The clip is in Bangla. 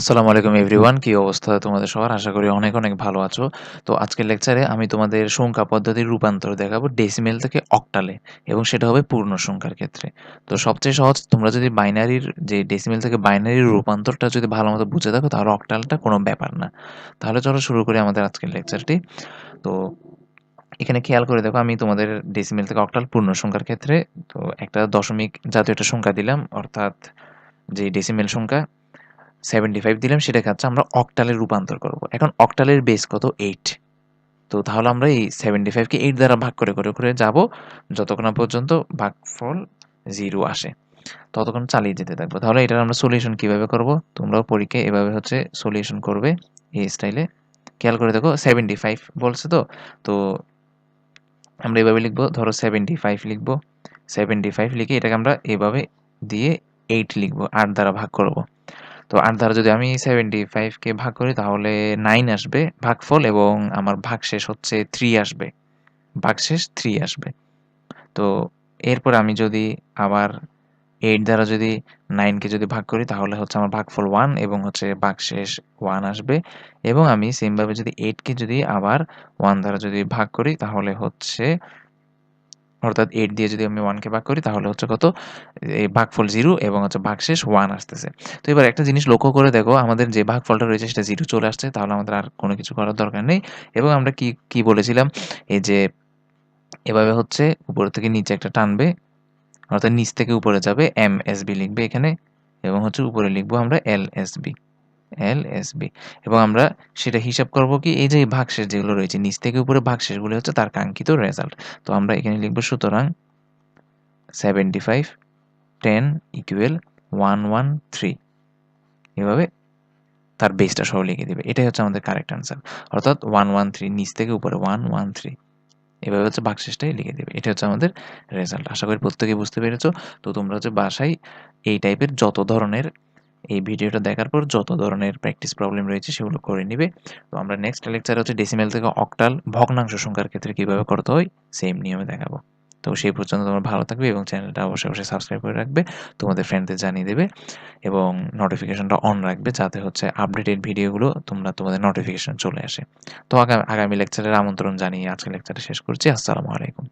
আসসালামু আলাইকুম এভরিওয়ান কি অবস্থা তোমাদের সবার? আশা করি অনেক অনেক ভালো আছো। তো আজকের লেকচারে আমি তোমাদের সংখ্যা পদ্ধতির রূপান্তর দেখাবো ডেসিমেল থেকে অক্টালে এবং সেটা হবে পূর্ণ সংখ্যার ক্ষেত্রে। তো সবচেয়ে সহজ, তোমরা যদি বাইনারির যে ডেসিমেল থেকে বাইনারির রূপান্তরটা যদি ভালো মতো বুঝে থাকো তাহলে অক্টালটা কোনো ব্যাপার না। তাহলে চলো শুরু করি আমাদের আজকের লেকচারটি তো এখানে খেয়াল করে দেখো, আমি তোমাদের ডেসিমেল থেকে অক্টাল পূর্ণ সংখ্যার ক্ষেত্রে, তো একটা দশমিক জাতীয় একটা সংখ্যা দিলাম, অর্থাৎ যে ডেসিমেল সংখ্যা সেভেন্টি ফাইভ দিলাম, সেটাকে হচ্ছে আমরা অক্টালে রূপান্তর করব। এখন অক্টালের বেস কত? এইট তো তাহলে আমরা এই সেভেন্টি ফাইভকে এইট দ্বারা ভাগ করে করে করে যাব। যতক্ষণ পর্যন্ত ভাগফল জিরো আসে, ততক্ষণ চালিয়ে যেতে থাকব। তাহলে এটার আমরা সলিউশন কীভাবে করব? তোমরাও পরীক্ষায় এভাবে হচ্ছে সলিউশন করবে এই স্টাইলে খেয়াল করে দেখো সেভেন্টি ফাইভ বলছে তো? তো আমরা এভাবে লিখব, ধরো সেভেন্টি ফাইভ লিখব। সেভেন্টি ফাইভ লিখে এটাকে আমরা এভাবে দিয়ে এইট লিখব, আট দ্বারা ভাগ করব। তো আট দ্বারা যদি আমি সেভেন্টি ফাইভকে ভাগ করি, তাহলে নাইন আসবে, ভাগফল এবং আমার ভাগশেষ হচ্ছে থ্রি আসবে। ভাগশেষ থ্রি আসবে। তো এরপর আমি যদি আবার এইট দ্বারা যদি নাইনকে যদি ভাগ করি, তাহলে হচ্ছে আমার ভাগফল ওয়ান এবং হচ্ছে ভাগশেষ ওয়ান আসবে। এবং আমি সেমভাবে যদি এইটকে যদি আবার ওয়ান দ্বারা যদি ভাগ করি, তাহলে হচ্ছে অর্থাৎ এইট দিয়ে যদি আমি ওয়ানকে ভাগ করি, তাহলে হচ্ছে কত? এই ভাগফল জিরো এবং হচ্ছে ভাগশেষ ওয়ান আসতেছে। তো এবার একটা জিনিস লক্ষ্য করে দেখো, আমাদের যে ভাগফলটা রয়েছে সেটা জিরো চলে আসছে, তাহলে আমাদের আর কোনো কিছু করার দরকার নেই। এবং আমরা কি কি বলেছিলাম? এই যে এভাবে হচ্ছে উপর থেকে নিচে একটা টানবে, অর্থাৎ নিচ থেকে উপরে যাবে এম এস বি লিখবে এখানে, এবং হচ্ছে উপরে লিখব আমরা L S B L S B এবং আমরা সেটা হিসাব করব কি, এই যে ভাগশেষ যেগুলো রয়েছে, নিচ থেকে উপরে ভাগশেষগুলো হচ্ছে তার কাঙ্ক্ষিত রেজাল্ট তো আমরা এখানে লিখব সুতরাং seventy five ten equal one one three এভাবে তার বেসটা সহ লিখে দেবে। এটাই হচ্ছে আমাদের কারেক্ট আনসার অর্থাৎ ওয়ান ওয়ান থ্রি নিচ থেকে উপরে ওয়ান ওয়ান থ্রি এভাবে হচ্ছে বাকশেষটাই লিখে দেবে। এটা হচ্ছে আমাদের রেজাল্ট আশা করি প্রত্যেকে বুঝতে পেরেছ। তো তোমরা হচ্ছে বাসায় এই টাইপের যত ধরনের এই ভিডিওটা দেখার পর যত ধরনের প্র্যাকটিস প্রবলেম রয়েছে সেগুলো করে নিবে। তো আমরা নেক্সট লেকচার হচ্ছে ডেসিমেল থেকে অক্টাল ভগ্নাংশ সংখ্যার ক্ষেত্রে কীভাবে করতে হয় সেম নিয়মে দেখাবো। তো সেই পর্যন্ত তোমরা ভালো থাকবে এবং চ্যানেলটা অবশ্যই অবশ্যই সাবস্ক্রাইব করে রাখবে, তোমাদের ফ্রেন্ডদের জানিয়ে দেবে এবং নোটিফিকেশনটা অন রাখবে যাতে হচ্ছে আপডেটেড ভিডিওগুলো তোমরা তোমাদের নোটিফিকেশন চলে আসে। তো আগামী লেকচারের আমন্ত্রণ জানিয়ে আজকে লেকচারটা শেষ করছি, আসসালামু আলাইকুম।